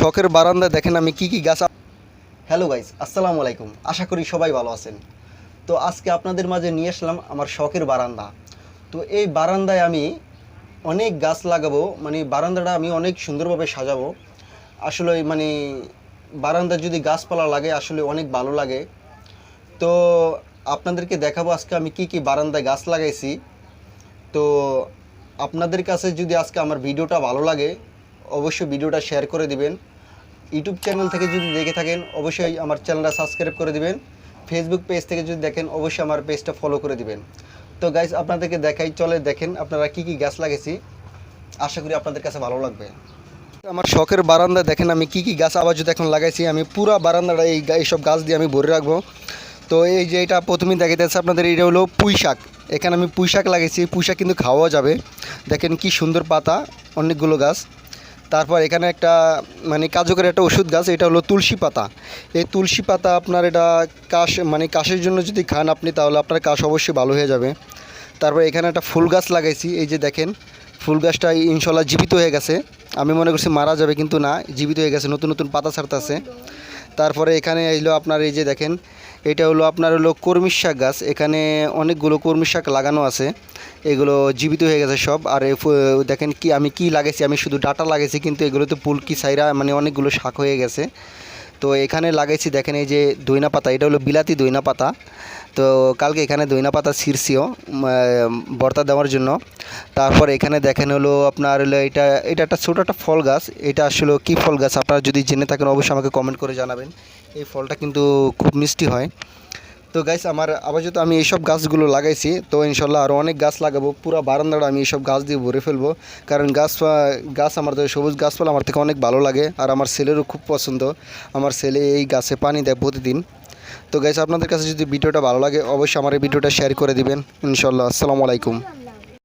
শখের বারান্দায় দেখেন আমি কি কি গাছ হ্যালো গাইস আসসালামু আলাইকুম। আশা করি সবাই ভালো আছেন। তো আজকে আপনাদের মাঝে নিয়ে আসলাম আমার শখের বারান্দা। তো এই বারান্দায় আমি অনেক গাছ লাগাবো মানে বারান্দাটা আমি অনেক সুন্দরভাবে সাজাবো। আসলে মানে বারান্দায় যদি গাছপালা লাগে, আসলে অনেক ভালো লাগে। তো আপনাদেরকে দেখাবো আজকে আমি কি কি বারান্দায় গাছ লাগাইছি। তো আপনাদের কাছে যদি আজকে আমার ভিডিওটা ভালো লাগে, অবশ্যই ভিডিওটা শেয়ার করে দিবেন। ইউটিউব চ্যানেল থেকে যদি দেখে থাকেন, অবশ্যই আমার চ্যানেলটা সাবস্ক্রাইব করে দিবেন। ফেসবুক পেজ থেকে যদি দেখেন, অবশ্যই আমার পেজটা ফলো করে দিবেন। তো গাইজ আপনাদেরকে দেখাই, চলে দেখেন আপনারা কি কি গাছ লাগাইছি আশা করি আপনাদের কাছে ভালো লাগবে। আমার শখের বারান্দা দেখেন আমি কি কি গাছ আবার যদি এখন লাগাইছি, আমি পুরো বারান্দাটা এই এইসব গাছ দিয়ে আমি ভরে রাখব। তো এই যে এটা প্রথমেই দেখাইতেছে আপনাদের, এটা হলো পুঁই শাক। এখানে আমি পুঁই শাক লাগিয়েছি পুঁই শাক কিন্তু খাওয়া যাবে। দেখেন কি সুন্দর পাতা, অনেকগুলো গাছ। তারপর এখানে একটা মানে কার্যকরী একটা ওষুধ গাছ, এটা হলো তুলসী পাতা। এই তুলসী পাতা আপনার এটা কাশ মানে কাশের জন্য যদি খান আপনি, তাহলে আপনার কাশ অবশ্যই ভালো হয়ে যাবে। তারপর এখানে একটা ফুল গাছ লাগাইছি, এই যে দেখেন, ফুল গাছটা ইনশাল্লাহ জীবিত হয়ে গেছে। আমি মনে করছি মারা যাবে, কিন্তু না, জীবিত হয়ে গেছে, নতুন নতুন পাতা ছাড়তেছে। তারপরে এখানে এলো আপনার এই যে দেখেন এটা হলো আপনার হলো কর্মির শাক গাছ। এখানে অনেকগুলো কর্মির শাক লাগানো আছে। এগুলো জীবিত হয়ে গেছে সব। আর দেখেন কি, আমি কি লাগাইছি, আমি শুধু ডাটা লাগাইছি, কিন্তু এগুলোতে পুলকি, সাইরা মানে অনেকগুলো শাক হয়ে গেছে। তো এখানে লাগাইছি, দেখেন এই যে দইনা পাতা এটা হলো বিলাতি দইনা পাতা তো কালকে এখানে দইনা পাতা শীর্ষীয় বর্তা দেওয়ার জন্য। তারপর এখানে দেখেন হলো আপনার হলো এটা এটা একটা ছোটো একটা ফল গাছ। এটা আসলে কি ফল গাছ? আপনারা যদি জেনে থাকেন, অবশ্যই আমাকে কমেন্ট করে জানাবেন। এই ফলটা কিন্তু খুব মিষ্টি হয়। তো গাছ আমার আপাতত আমি এইসব গাছগুলো লাগাইছি, তো ইনশাল্লাহ আরও অনেক গাছ লাগাবো। পুরো বারান্দাটা আমি এইসব গাছ দিয়ে ভরে ফেলব। কারণ গাছ গাছ আমার তো সবুজ গাছপালা আমার থেকে অনেক ভালো লাগে, আর আমার ছেলেরও খুব পছন্দ। আমার ছেলে এই গাছে পানি দেয় প্রতিদিন। তো গাইস আপনাদের কাছে যদি ভিডিওটা ভালো লাগে, অবশ্যই আমার এই ভিডিওটা শেয়ার করে দেবেন। ইনশাল্লাহ, আসসালামু আলাইকুম।